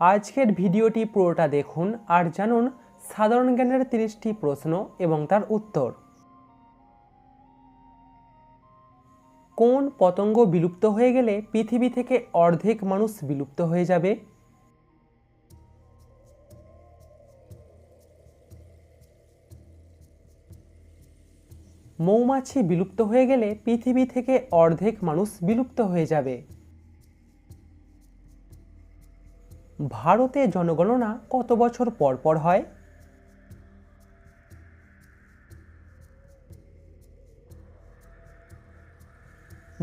আজকের ভিডিওটি পুরোটা দেখুন আর জানুন সাধারণ জ্ঞানের তিরিশটি প্রশ্ন এবং তার উত্তর। কোন পতঙ্গ বিলুপ্ত হয়ে গেলে পৃথিবী থেকে অর্ধেক মানুষ বিলুপ্ত হয়ে যাবে? মৌমাছি বিলুপ্ত হয়ে গেলে পৃথিবী থেকে অর্ধেক মানুষ বিলুপ্ত হয়ে যাবে। ভারতে জনগণনা কত বছর পর পর হয়?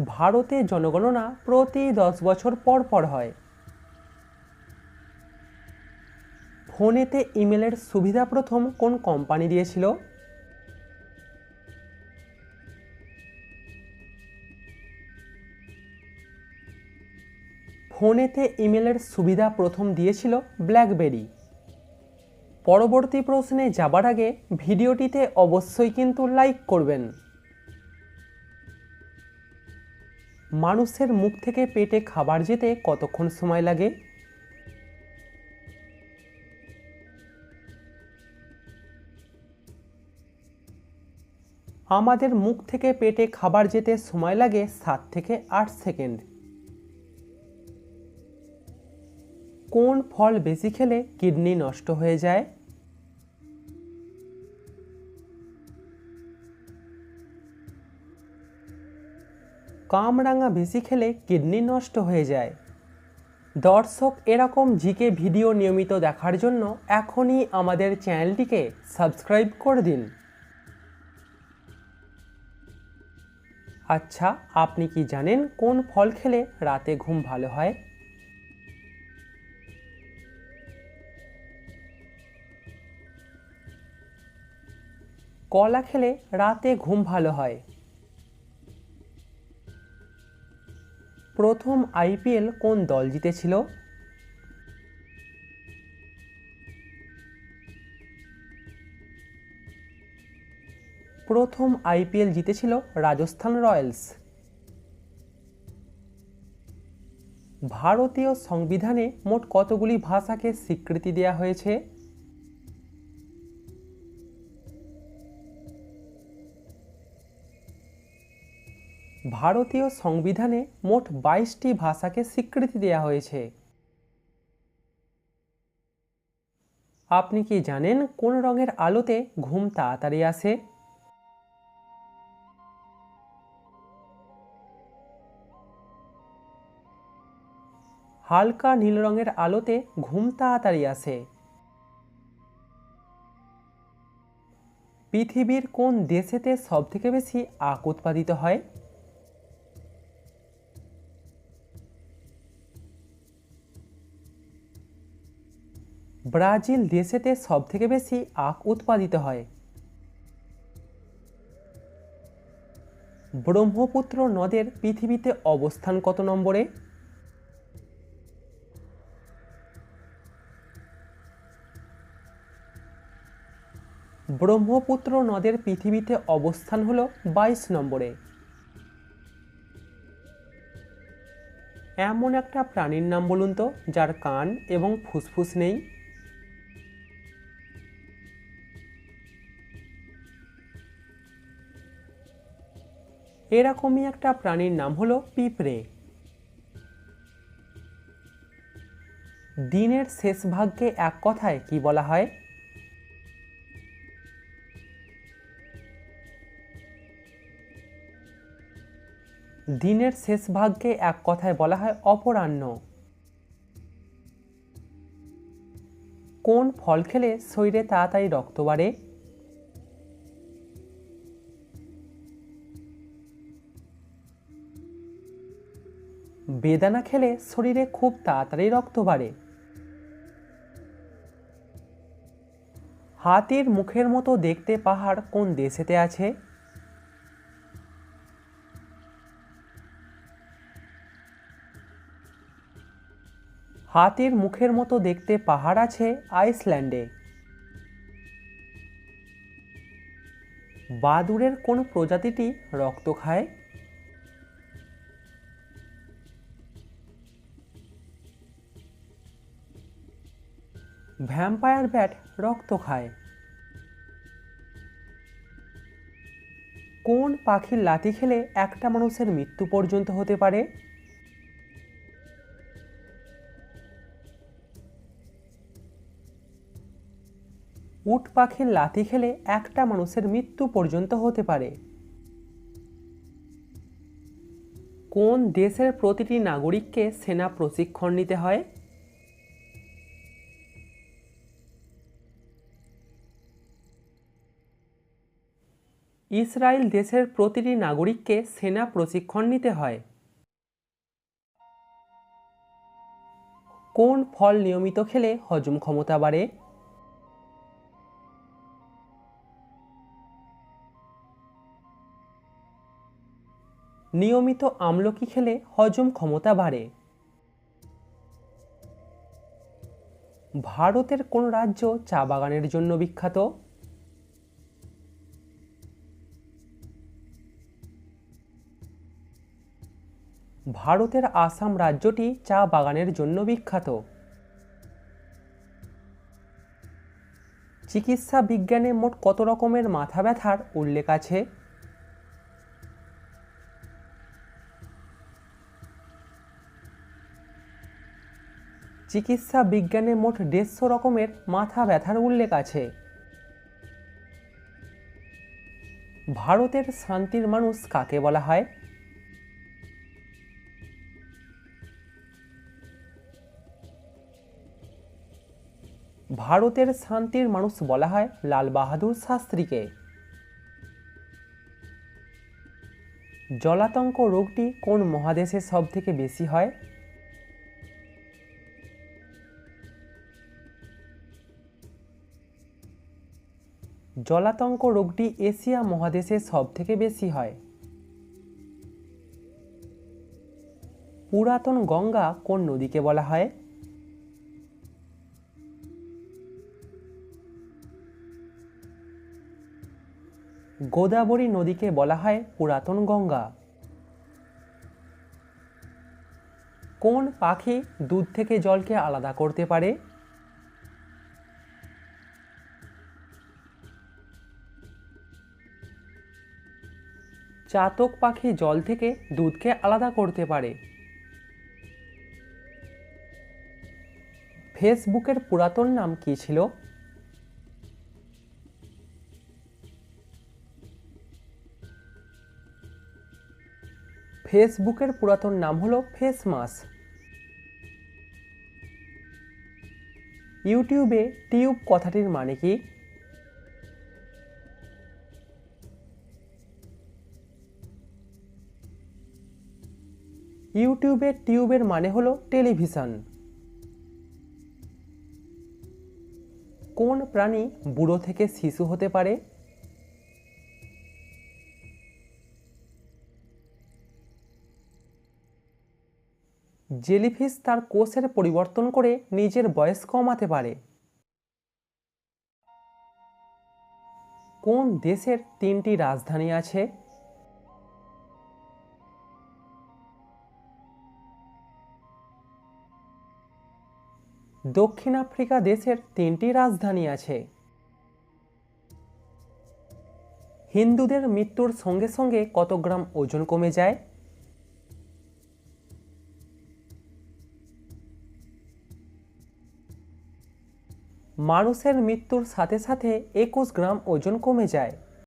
ভারতে জনগণনা প্রতি দশ বছর পর পর হয়। ফোনেতে ইমেলের সুবিধা প্রথম কোন কোম্পানি দিয়েছিল? ফোনেতে ইমেলের সুবিধা প্রথম দিয়েছিল ব্ল্যাকবেরি। পরবর্তী প্রশ্নে যাবার আগে ভিডিওটিতে অবশ্যই কিন্তু লাইক করবেন। মানুষের মুখ থেকে পেটে খাবার যেতে কতক্ষণ সময় লাগে? আমাদের মুখ থেকে পেটে খাবার যেতে সময় লাগে সাত থেকে আট সেকেন্ড। কোন ফল বেশি খেলে কিডনি নষ্ট হয়ে যায়? কামরাঙা বেশি খেলে কিডনি নষ্ট হয়ে যায়। দর্শক, এরকম জিকে ভিডিও নিয়মিত দেখার জন্য এখনই আমাদের চ্যানেলটিকে সাবস্ক্রাইব করে দিন। আচ্ছা আপনি কি জানেন কোন ফল খেলে রাতে ঘুম ভালো হয়? কলা খেলে রাতে ঘুম ভালো হয়। প্রথম আইপিএল কোন দল জিতেছিল? প্রথম আইপিএল জিতেছিল রাজস্থান রয়্যালস। ভারতীয় সংবিধানে মোট কতগুলি ভাষাকে স্বীকৃতি দেওয়া হয়েছে? ভারতীয় সংবিধানে মোট বাইশটি ভাষাকে স্বীকৃতি দেওয়া হয়েছে। আপনি কি জানেন কোন রঙের আলোতে ঘুম তাড়াতাড়ি আসে? হালকা নীল রঙের আলোতে ঘুম তাড়াতাড়ি আসে। পৃথিবীর কোন দেশেতে সবথেকে বেশি আখ উৎপাদিত হয়? ব্রাজিল দেশেতে সবথেকে বেশি আখ উৎপাদিত হয়। ব্রহ্মপুত্র নদের পৃথিবীতে অবস্থান কত নম্বরে? ব্রহ্মপুত্র নদের পৃথিবীতে অবস্থান হল বাইশ নম্বরে। এমন একটা প্রাণীর নাম বলুন তো, যার কান এবং ফুসফুস নেই? এরকমই একটা প্রাণীর নাম হলো পিঁপড়ে। দিনের শেষ ভাগকে এক কথায় কি বলা হয়? দিনের শেষ ভাগকে এক কথায় বলা হয় অপরাহ্ন। কোন ফল খেলে শরীরে তাড়াতাড়ি রক্ত বাড়ে? বেদানা খেলে শরীরে খুব তাড়াতাড়ি রক্ত বাড়ে। হাতির মুখের মতো দেখতে পাহাড় কোন দেশেতে আছে? হাতির মুখের মতো দেখতে পাহাড় আছে আইসল্যান্ডে। বাদুড়ের কোন প্রজাতিটি রক্ত খায়? ভ্যাম্পায়ার ব্যাট রক্ত খায়। কোন পাখির লাথি খেলে একটা মানুষের মৃত্যু পর্যন্ত হতে পারে? উট পাখির লাথি খেলে একটা মানুষের মৃত্যু পর্যন্ত হতে পারে। কোন দেশের প্রতিটি নাগরিককে সেনা প্রশিক্ষণ নিতে হয়? ইসরায়েল দেশের প্রতিটি নাগরিককে সেনা প্রশিক্ষণ নিতে হয়। কোন ফল নিয়মিত খেলে হজম ক্ষমতা বাড়ে? নিয়মিত আমলকি খেলে হজম ক্ষমতা বাড়ে। ভারতের কোন রাজ্য চা বাগানের জন্য বিখ্যাত? ভারতের আসাম রাজ্যটি চা বাগানের জন্য বিখ্যাত। চিকিৎসা বিজ্ঞানে মোট কত রকমের মাথা ব্যথার উল্লেখ আছে? চিকিৎসা বিজ্ঞানে মোট দেড়শো রকমের মাথা ব্যথার উল্লেখ আছে। ভারতের শান্তির মানুষ কাকে বলা হয়? ভারতের শান্তির মানুষ বলা হয় লাল বাহাদুর শাস্ত্রীকে। জলাতঙ্ক রোগটি কোন মহাদেশে সব থেকে বেশি হয়? জলাতঙ্ক রোগটি এশিয়া মহাদেশে সব থেকে বেশি হয়। পুরাতন গঙ্গা কোন নদীকে বলা হয়? গোদাবরী নদীকে বলা হয় পুরাতন গঙ্গা। কোন পাখি দুধ থেকে জলকে আলাদা করতে পারে? চাতক পাখি জল থেকে দুধকে আলাদা করতে পারে। ফেসবুকের পুরাতন নাম কি ছিল? ফেসবুকের পুরাতন নাম হলো ফেস ফেসমাস ইউটিউবে টিউব কথাটির মানে কি? ইউটিউবে টিউবের মানে হলো টেলিভিশন। কোন প্রাণী বুড়ো থেকে শিশু হতে পারে? জেলিফিশ তার কোষের পরিবর্তন করে নিজের বয়স কমাতে পারে। কোন দেশের তিনটি রাজধানী আছে? দক্ষিণ আফ্রিকা দেশের তিনটি রাজধানী আছে। হিন্দুদের মৃত্যুর সঙ্গে সঙ্গে কত গ্রাম ওজন কমে যায়? মানুষের মৃত্যুর সাথে সাথে একুশ গ্রাম ওজন কমে যায়।